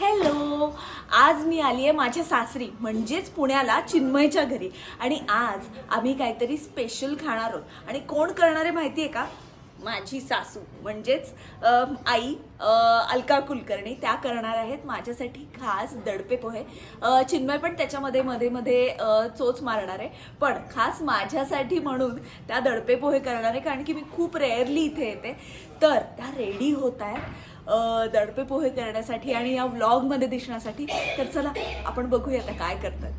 Hello. आज मी आली आहे माझ्या सासरी म्हणजेच पुण्याला चिन्मयच्या घरी. आणि आज आम्ही काहीतरी स्पेशल खाणार आहोत. आणि कोण करणार आहे माहिती आहे का? माझी सासू म्हणजेच आई अलका कुलकर्णी. त्या करणार आहेत माझ्यासाठी खास दडपे पोहे. चिन्मय पण त्याच्यामध्ये मध्ये मध्ये चोच मारणार आहे. पण खास माझ्यासाठी म्हणून त्या दडपे पोहे करणार आहे कारण की मी खूप रेअरली इथे येते. तर त्या रेडी होत आहेत. दडपे पोहे करण्यासाठी आणि या व्लॉगमध्ये दिसण्यासाठी. तर चला आपण बघूया आता काय करतात.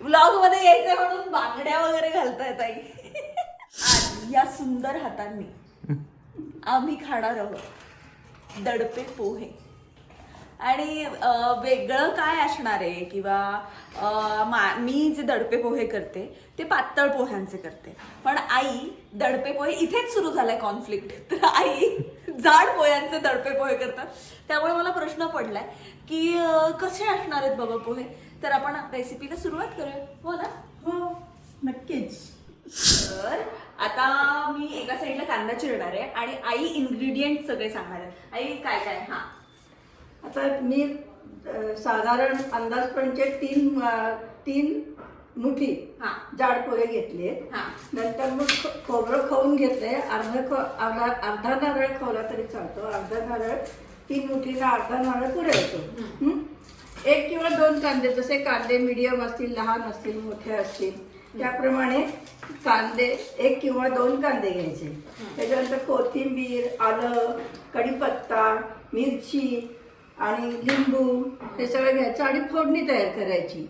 व्लॉगमध्ये यायचं म्हणून बांगड्या वगैरे घालतायत आई आज या सुंदर हातांनी आम्ही खाणार आहोत दडपे पोहे आणि वेगळं काय असणार आहे? किंवा मा- मी जे दडपे पोहे करते ते पातळ पोह्यांचे करते. पण आई दडपे पोहे इथेच सुरू झालाय कॉन्फ्लिक्ट तर आई जाड पोह्यांचे दडपे पोहे करतात. त्यामुळे मला प्रश्न पडलाय की कसे असणार आहेत बाबा पोहे? तर आपण रेसिपीला सुरुवात करूया. हो ना? हो नक्कीच. तर आता मी एका साईडला कांदा चिरणार आहे आणि आई इन्ग्रेडियंट सगळे सांगणार आहे. आई काय काय? हा. आता मी साधारण अंदाजपणचे तीन तीन मुठी हा. जाड पोहे घेतले. हा. नंतर मग खोबरं खाऊन घेतले अर्धा खो अर्धा अर्धा नारळ खावला तरी चालतो. अर्धा नारळ तीन मुठीला अर्धा नारळ पुरे होतो हं? एक किंवा दोन कांदे जसे कांदे मिडियम असतील लहान असतील मोठे असतील त्याप्रमाणे कांदे एक किंवा दोन कांदे घ्यायचे. त्याच्यानंतर कोथिंबीर आलं कढीपत्ता मिरची आणि लिंबू हे सगळं घ्यायचं आणि फोडणी तयार करायची.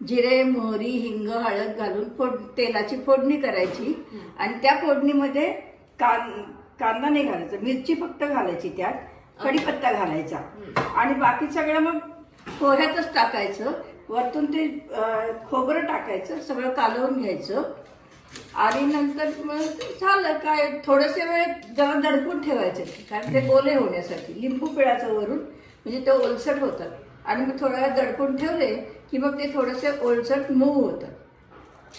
जिरे मोहरी हिंग हळद घालून फोड तेलाची फोडणी करायची आणि त्या फोडणीमध्ये कां कांदा नाही घालायचा मिरची फक्त घालायची त्यात कढीपत्ता घालायचा. आणि बाकी सगळं मग पोह्यातच टाकायचं. वरतून ते खोबरं टाकायचं सगळं कालवून घ्यायचं. आणि नंतर मग झालं काय थोडेसे वेळ जरा दडपून ठेवायचे कारण ते ओले होण्यासाठी. लिंबू पिळाचं वरून म्हणजे ते ओलसट होतात आणि मग थोड्या वेळ दडपून ठेवले की मग ते थोडेसे ओलसट मऊ होतात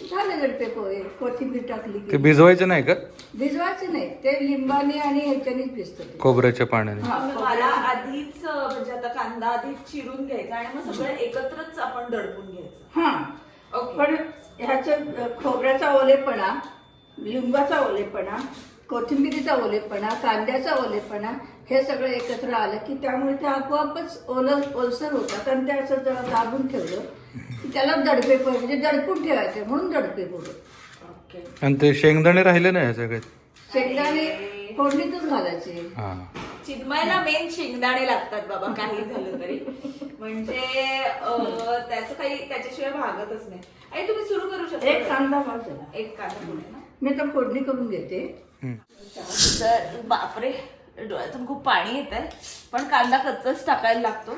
झाले दडपे पोहे. कोथिंबीर टाकली ते की भिजवायचं नाही का? भिजवायचे नाही. ते लिंबाने आणि ह्याच्यानेच भिजतं ते. खोबऱ्याच्या पाण्याने. हा, मला आधीच अं, म्हणजे आता कांदा आधीच चिरून घ्यायचा आणि मग सगळं एकत्रच आपण दडपून घ्यायचं. हा. ओके. पण ह्याचं खोबऱ्याचा ओलेपणा लिंबाचा ओलेपणा कोथिंबिरीचा ओलेपणा कांद्याचा ओलेपणा हे सगळं एकत्र आलं की त्यामुळे ते आपोआपच ओल ओलसर होतात. आणि ते असं जरा दाबून ठेवलं की त्याला दडपे पोहे म्हणजे दडपून ठेवायचे म्हणून दडपे पोहे ओके. आणि ते शेंगदाणे राहिले ना ह्या सगळ्यात शेंगदाणे फोडणीतच घालायचे. हा. चिन्मयला मेन शेंगदाणे लागतात बाबा काही झालं तरी. म्हणजे अं, त्याचं काही त्याच्याशिवाय भागतच नाही. आणि तुम्ही सुरू करू शकता एक कांदा भाजला एक कांदा पुढे ना मी आता फोडणी करून घेते. हम्म. तर बापरे. डोळ्यातून खूप पाणी येत आहे पण कांदा कच्चाच टाकायला लागतो.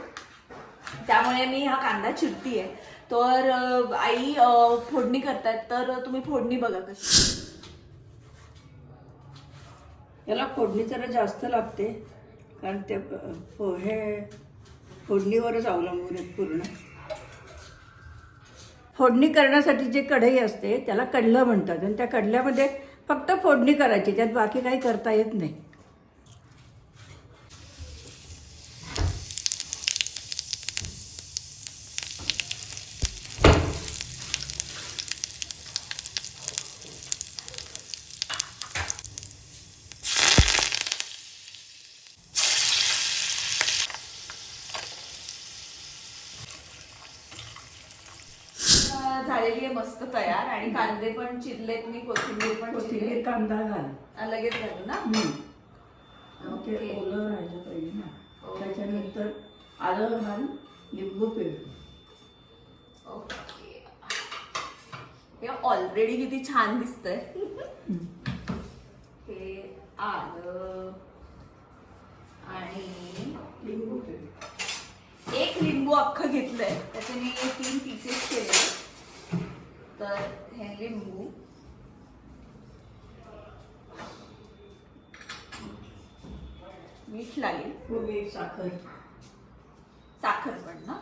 त्यामुळे मी हा कांदा चिरतीये. तर आई फोडणी करतायत. तर तुम्ही फोडणी बघा कशी. याला फोडणी जरा जास्त लागते. कारण ते पोहे फोडणीवरच अवलंबून आहेत पूर्ण. फोडणी करण्यासाठी जे कढई असते त्याला कडलं म्हणतात. आणि त्या कडल्यामध्ये फक्त फोडणी करायची. त्यात बाकी काही करता येत नाही अं, झालेली आहे मस्त तयार आणि कांदे पण चिरलेत मी कोथिंबीर पण कोथिंबीर चिरले कांदा घाल. लगेच घालू ना? हम्म. ते ओके. ओलं राहिलं पाहिजे ना. ओके. त्याच्यानंतर आलं घाल लिंबू पिळ ओके. हे ऑलरेडी किती छान दिसतंय. हे आलं. आणि लिंबू पिळ एक लिंबू अख्खं घेतलंय. त्याचे मी तीन पीसेस केले. तर हे लिंबू मीठ लागेल. साखर. साखर पण ना?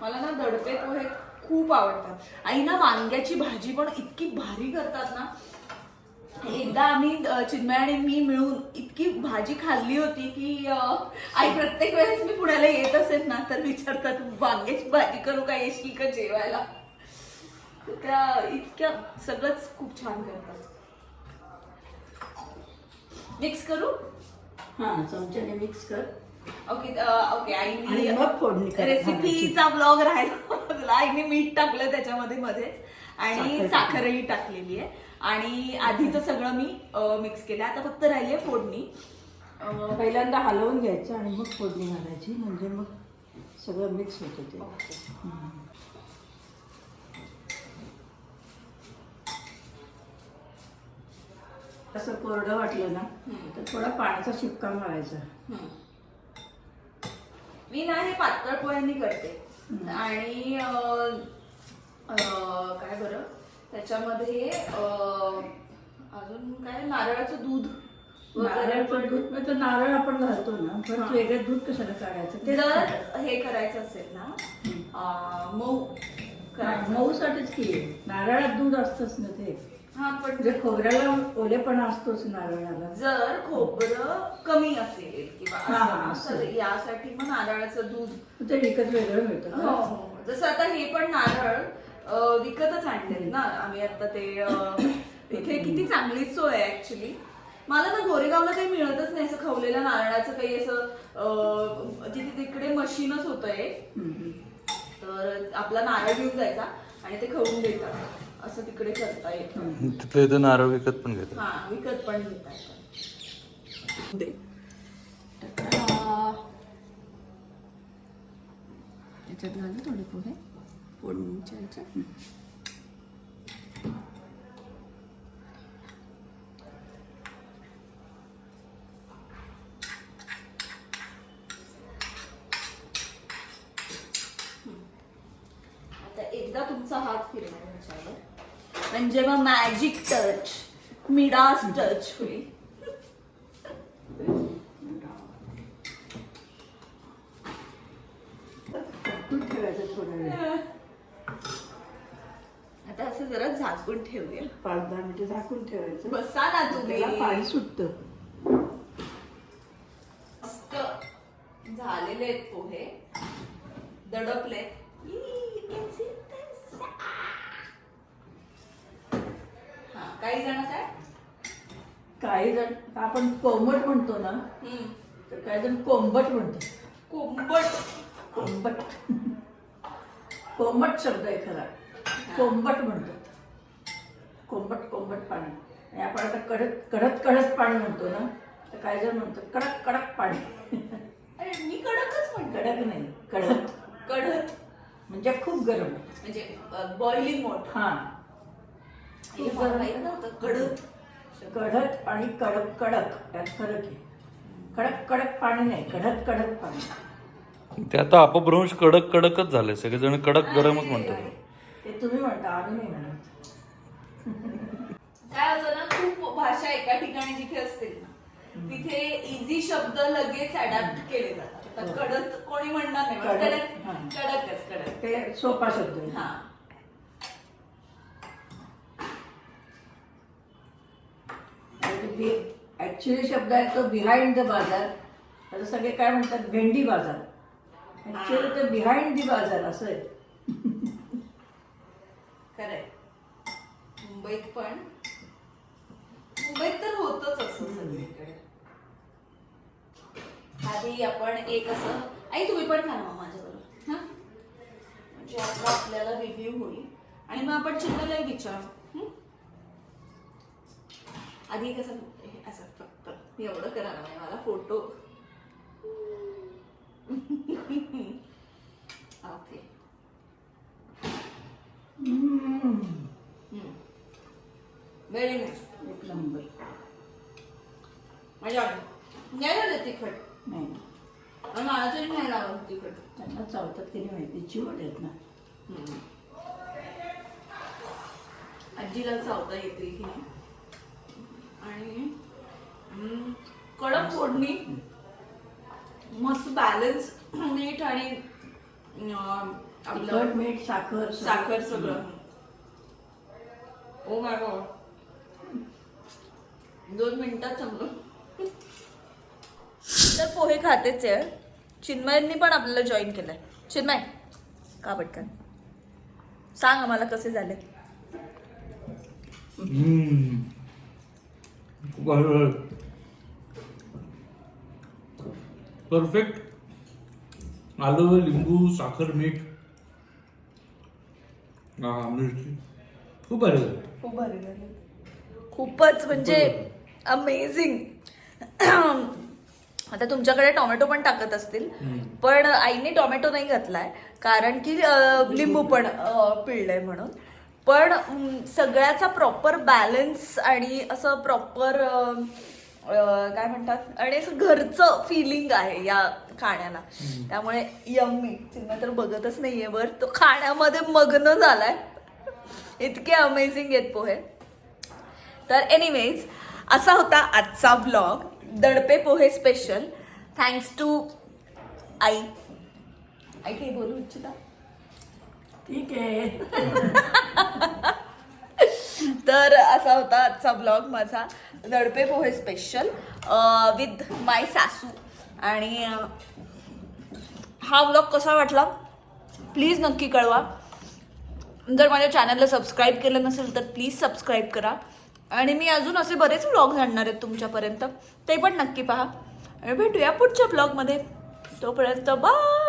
मला ना दडपे पोहे खूप आवडतात. आई ना वांग्याची भाजी पण इतकी भारी करतात ना एकदा आम्ही चिन्मय आणि मी मिळून इतकी भाजी खाल्ली होती की आई प्रत्येक वेळेस मी पुण्याला येत असेल ना तर विचारतात वांग्याची भाजी करू का येशील का जेवायला? त्या इतक्या सगळंच खूप छान करतात. मिक्स करू? हा चमच्याने मिक्स कर. ओके ओके आईने मग फोडणी कर. रेसिपीचा ब्लॉग राहिला. आईने मीठ टाकलं त्याच्यामध्ये मध्ये आणि साखर साखरही टाकलेली आहे. आणि आधीचं सगळं मी मिक्स केलं. आता फक्त राहिली आहे फोडणी. पहिल्यांदा हलवून घ्यायचं आणि मग फोडणी घालायची म्हणजे मग सगळं मिक्स होतं ते. असं कोरडं वाटलं ना तर थोडा पाण्याचा शिपका मारायचा. मी ना हे पातळ पोह्यांनी करते. आणि काय बरं? त्याच्यामध्ये अजून काय नारळाचं दूध नारळ पण दूध तर नारळ आपण घालतो ना पण हा. वेगळं दूध कशाला काढायचं ते जर हे करायचं असेल ना मऊ करायचं मऊसाठीच की नारळात दूध असतंच ना ते हा पण म्हणजे खोबऱ्याला ओलेपणा असतोच नारळाला जर खोबरं कमी असेल किंवा हा, हा. तर यासाठी मग नारळाचं दूध ते विकत वेगळं मिळतं हो, का? हो. जसं आता हे पण नारळ विकतच आणलेत ना. आम्ही आता ते इथे किती चांगली सोय आहे ऍक्च्युली मला ना गोरेगावला काही मिळतच नाही असं खवलेलं नारळाचं काही असं अ, तिथे तिकडे मशीनच होतं एक. हम्म, हम्म. तर आपला नारळ घेऊन जायचा आणि ते खवून देतात. असं तिकडे करता येतं. तिथले इथं नारळ विकत पण घेतात. हा विकत पण घेता याच्यात घालू थोडे पोहे आता एकदा तुमचा हात फिरणार म्हणजे मग मॅजिक टच मिडास टच होईल. दूध ठेवायचं थोडा वेळ. आता असं जरा झाकून ठेवूया. पाच दहा मिनिटं झाकून ठेवायचं. बसा ना तुम्ही. त्याला पाणी सुटतं. मस्त झालेले आहेत पोहे. दडपले. हा काही जण काय? काही जण आपण कोंबट म्हणतो ना हम्म. तर काही जण कोंबट म्हणतो कोंबट. कोंबट. कोंबट शब्द आहे खरा. कोंबट म्हणतात कोंबट कोंबट पाणी. आणि आपण आता कडक कडक कडक पाणी म्हणतो ना तर काही जण म्हणतात कडक कडक पाणी. अरे मी कडकच म्हणतो. कडक नाही कडक. कडक. म्हणजे खूप गरम. म्हणजे बॉइलिंग मोठ हा. हे माहीत नव्हतं कडक. कडक आणि कडक कडक. त्यात फरक आहे. कडक कडक पाणी नाही कडक कडक पाणी. ते आता अपभ्रंश कडक कडकच झाले. सगळेजण कडक गरमच म्हणतात. ते तुम्ही म्हणता आम्ही नाही म्हणत. काय होतं ना खूप भाषा एका ठिकाणी जिथे असतील ना तिथे इझी शब्द लगेच अडॅप्ट केले जातात. आता कडक कोणी म्हणणार नाही कडक, कडक. हा. कडकच कडक. ते सोपा शब्द आहे. हा. ऍक्च्युली शब्द आहे तो बिहाइंड द बाजार आता सगळे काय म्हणतात भेंडी बाजार. ऍक्च्युली ते बिहाइंड दी बाजार असं आहे. मुंबईत पण. मुंबईत तर होतच असं सगळीकडे. आधी आपण एक असं आई तुम्ही पण खा ना माझ्याबरोबर हा? म्हणजे आपला आपल्याला रिव्ह्यू होईल. आणि मग आपण चिन्हलाही विचारू? आधी कसं असं फक्त एवढं करा ना म्हणजे मला फोटो ओके व्हेरी नाईस एक नंबर. मजा आली नाही झालं तिखट. नाही. आणि मला तरी नाही लागत तिखट. त्यांना चावतात की नाही माहिती. चिवट आहेत ना. आजीला चावता येते की नाही? आणि हम्म, कडक फोडणी मस्त बॅलन्स मीठ आणि अं, आंबट मीठ साखर साखर सगळं. ओ माय गॉड दोन मिनिटात संपलं तर पोहे खातेच आहे. चिन्मयांनी पण आपल्याला जॉईन केलंय. चिन्मय का पटकन? सांग आम्हाला कसे झाले. परफेक्ट आलं लिंबू साखर मीठ. हा, मिरची. खूप भारी खूप भारी झाले. खूपच म्हणजे अमेझिंग आता तुमच्याकडे टोमॅटो पण टाकत असतील. पण आईने टोमॅटो नाही घातलाय कारण की लिंबू पण पिळलंय म्हणून. पण सगळ्याचा प्रॉपर बॅलन्स आणि असं प्रॉपर काय म्हणतात आणि असं घरचं फिलिंग आहे या खाण्याला. त्यामुळे यम्मी चिन्ह तर बघतच नाहीये वर. तो खाण्यामध्ये मग्न झालाय. इतके अमेझिंग आहेत पोहे. तर एनिवेज असा होता आजचा ब्लॉग दडपे पोहे स्पेशल थँक्स टू आई. आई काही बोलू इच्छिता? ठीक आहे. तर असा होता आजचा ब्लॉग माझा. दडपे पोहे स्पेशल विथ माय सासू. आणि हा ब्लॉग कसा वाटला? प्लीज नक्की कळवा. जर माझ्या चॅनलला सबस्क्राईब केलं नसेल तर प्लीज सबस्क्राईब करा. आणि मी अजून असे बरेच व्लॉग्स आणणार आहेत तुमच्यापर्यंत. ते पण नक्की पहा. आणि भेटूया पुढच्या ब्लॉगमध्ये तोपर्यंत बाय